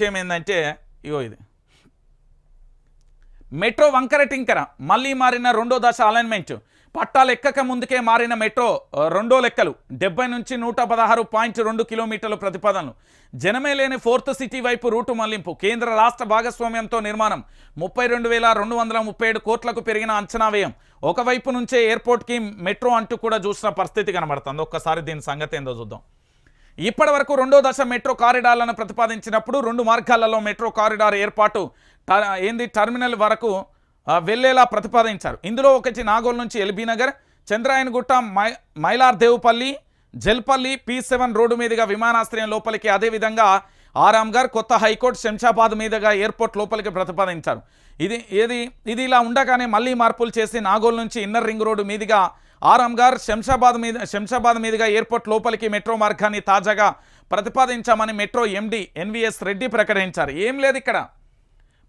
విషయం ఏంటంటే ఇగో ఇది. మెట్రో వంకర టింకర మళ్ళీ మారిన రెండో దశ అలైన్మెంట్ పట్టాలు ఎక్కక ముందుకే మారిన మెట్రో రెండో లెక్కలు. డెబ్బై నుంచి నూట పదహారు పాయింట్ రెండు కిలోమీటర్ల ప్రతిపాదనలు. జనమే లేని ఫోర్త్ సిటీ వైపు రూటు మళ్ళింపు. కేంద్ర రాష్ట్ర భాగస్వామ్యంతో నిర్మాణం. ముప్పై రెండు వేల రెండు వందల ముప్పై ఏడు కోట్లకు పెరిగిన అంచనా వ్యయం. ఒకవైపు నుంచే ఎయిర్పోర్ట్కి మెట్రో అంటూ కూడా చూసిన పరిస్థితి కనబడుతుంది. ఒక్కసారి దీని సంగతి ఏందో చూద్దాం. ఇప్పటి వరకు రెండో దశ మెట్రో కారిడార్లను ప్రతిపాదించినప్పుడు రెండు మార్గాలలో మెట్రో కారిడార్ ఏర్పాటు ఏంది టర్మినల్ వరకు వెళ్ళేలా ప్రతిపాదించారు. ఇందులో ఒకటి నాగోల్ నుంచి LB Nagar Chandrayangutta my Mailardevpally Jalpally P seven road మీదుగా విమానాశ్రయం లోపలికి అదేవిధంగా ఆరాంఘర్ కొత్త హైకోర్టు శంషాబాద్ మీదుగా ఎయిర్పోర్ట్ లోపలికి ప్రతిపాదించారు. ఇది ఏది ఇది ఇలా ఉండగానే మళ్ళీ మార్పులు చేసి నాగోల్ నుంచి ఇన్నర్ రింగ్ రోడ్డు మీదుగా ఆరాంగార్ శంషాబాద్ మీద శంషాబాద్ మీదుగా ఎయిర్పోర్ట్ లోపలికి మెట్రో మార్గాన్ని తాజాగా ప్రతిపాదించామని మెట్రో ఎండి ఎన్విఎస్ రెడ్డి ప్రకటించారు. ఏం లేదు ఇక్కడ.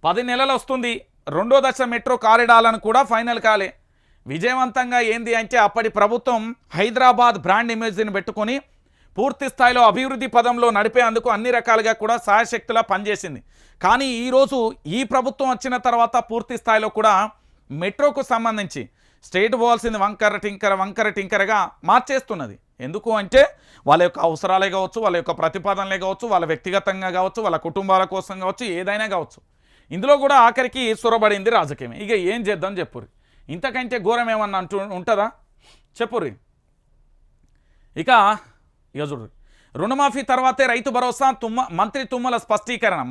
పది నెలలు వస్తుంది. రెండో దశ మెట్రో కారిడార్లను కూడా ఫైనల్ కాలే. విజయవంతంగా ఏంది అంటే అప్పటి ప్రభుత్వం హైదరాబాద్ బ్రాండ్ ఇమేజ్ని పెట్టుకొని పూర్తి స్థాయిలో అభివృద్ధి పదంలో నడిపేందుకు అన్ని రకాలుగా కూడా సహాయశక్తులా పనిచేసింది. కానీ ఈరోజు ఈ ప్రభుత్వం వచ్చిన తర్వాత పూర్తి స్థాయిలో కూడా మెట్రోకు సంబంధించి స్టేట్ పోవాల్సింది వంకర టింకర వంకర టింకరగా మార్చేస్తున్నది. ఎందుకు అంటే వాళ్ళ యొక్క అవసరాలే కావచ్చు వాళ్ళ యొక్క ప్రతిపాదనలే కావచ్చు వాళ్ళ వ్యక్తిగతంగా కావచ్చు వాళ్ళ కుటుంబాల కోసం కావచ్చు ఏదైనా కావచ్చు. ఇందులో కూడా ఆఖరికి సొరబడింది రాజకీయం ఇక ఏం చేద్దాం చెప్పుర్రి. ఇంతకంటే ఘోరం ఏమన్నా అంటూ ఉంటుందా? చెప్పుర్రి. ఇక ఇక చూడు. రుణమాఫీ తర్వాతే రైతు భరోసా తుమ్మ మంత్రి తుమ్మల స్పష్టీకరణ.